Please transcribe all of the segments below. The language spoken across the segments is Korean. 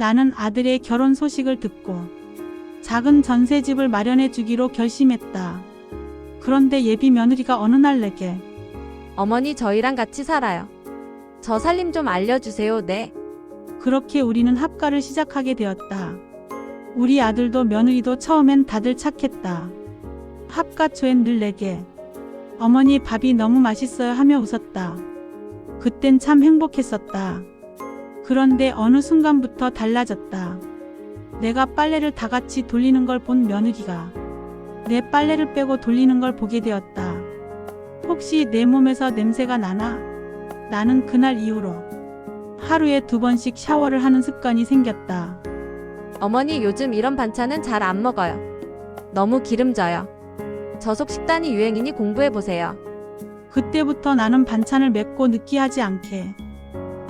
나는 아들의 결혼 소식을 듣고 작은 전세집을 마련해 주기로 결심했다. 그런데 예비 며느리가 어느 날 내게 어머니 저희랑 같이 살아요. 저 살림 좀 알려주세요. 네. 그렇게 우리는 합가를 시작하게 되었다. 우리 아들도 며느리도 처음엔 다들 착했다. 합가 초엔 늘 내게 어머니 밥이 너무 맛있어요 하며 웃었다. 그땐 참 행복했었다. 그런데 어느 순간부터 달라졌다. 내가 빨래를 다 같이 돌리는 걸 본 며느리가 내 빨래를 빼고 돌리는 걸 보게 되었다. 혹시 내 몸에서 냄새가 나나? 나는 그날 이후로 하루에 두 번씩 샤워를 하는 습관이 생겼다. 어머니 요즘 이런 반찬은 잘 안 먹어요. 너무 기름져요. 저속 식단이 유행이니 공부해 보세요. 그때부터 나는 반찬을 맵고 느끼하지 않게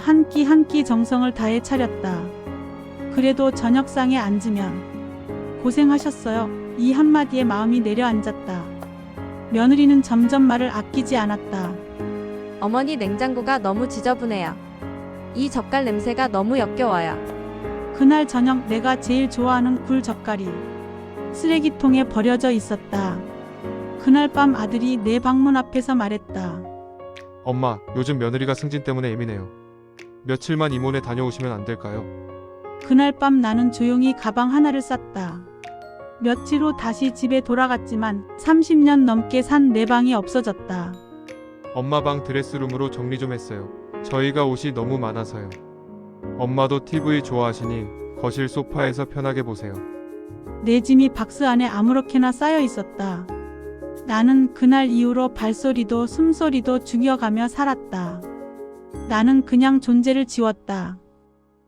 한 끼 한 끼 정성을 다해 차렸다. 그래도 저녁상에 앉으면 고생하셨어요. 이 한마디에 마음이 내려앉았다. 며느리는 점점 말을 아끼지 않았다. 어머니 냉장고가 너무 지저분해요. 이 젓갈 냄새가 너무 역겨워요. 그날 저녁 내가 제일 좋아하는 굴 젓갈이 쓰레기통에 버려져 있었다. 그날 밤 아들이 내 방문 앞에서 말했다. 엄마, 요즘 며느리가 승진 때문에 예민해요. 며칠만 이모네 다녀오시면 안 될까요? 그날 밤 나는 조용히 가방 하나를 쌌다. 며칠 후 다시 집에 돌아갔지만 30년 넘게 산 내 방이 없어졌다. 엄마 방 드레스룸으로 정리 좀 했어요. 저희가 옷이 너무 많아서요. 엄마도 TV 좋아하시니 거실 소파에서 편하게 보세요. 내 짐이 박스 안에 아무렇게나 쌓여 있었다. 나는 그날 이후로 발소리도 숨소리도 죽여가며 살았다. 나는 그냥 존재를 지웠다.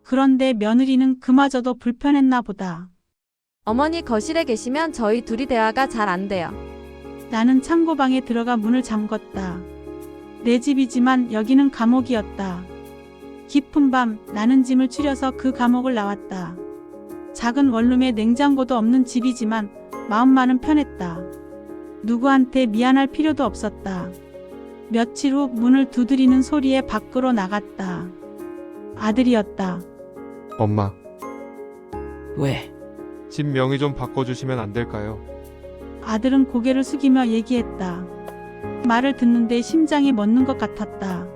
그런데 며느리는 그마저도 불편했나 보다. 어머니 거실에 계시면 저희 둘이 대화가 잘 안 돼요. 나는 창고방에 들어가 문을 잠궜다. 내 집이지만 여기는 감옥이었다. 깊은 밤 나는 짐을 추려서 그 감옥을 나왔다. 작은 원룸에 냉장고도 없는 집이지만 마음만은 편했다. 누구한테 미안할 필요도 없었다. 며칠 후 문을 두드리는 소리에 밖으로 나갔다. 아들이었다. 엄마, 왜? 집 명의 좀 바꿔주시면 안 될까요? 아들은 고개를 숙이며 얘기했다. 말을 듣는데 심장이 멎는 것 같았다.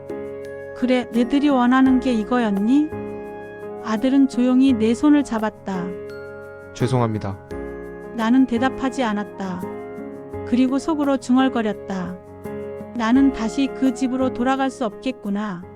그래, 너들이 원하는 게 이거였니? 아들은 조용히 내 손을 잡았다. 죄송합니다. 나는 대답하지 않았다. 그리고 속으로 중얼거렸다. 나는 다시 그 집으로 돌아갈 수 없겠구나.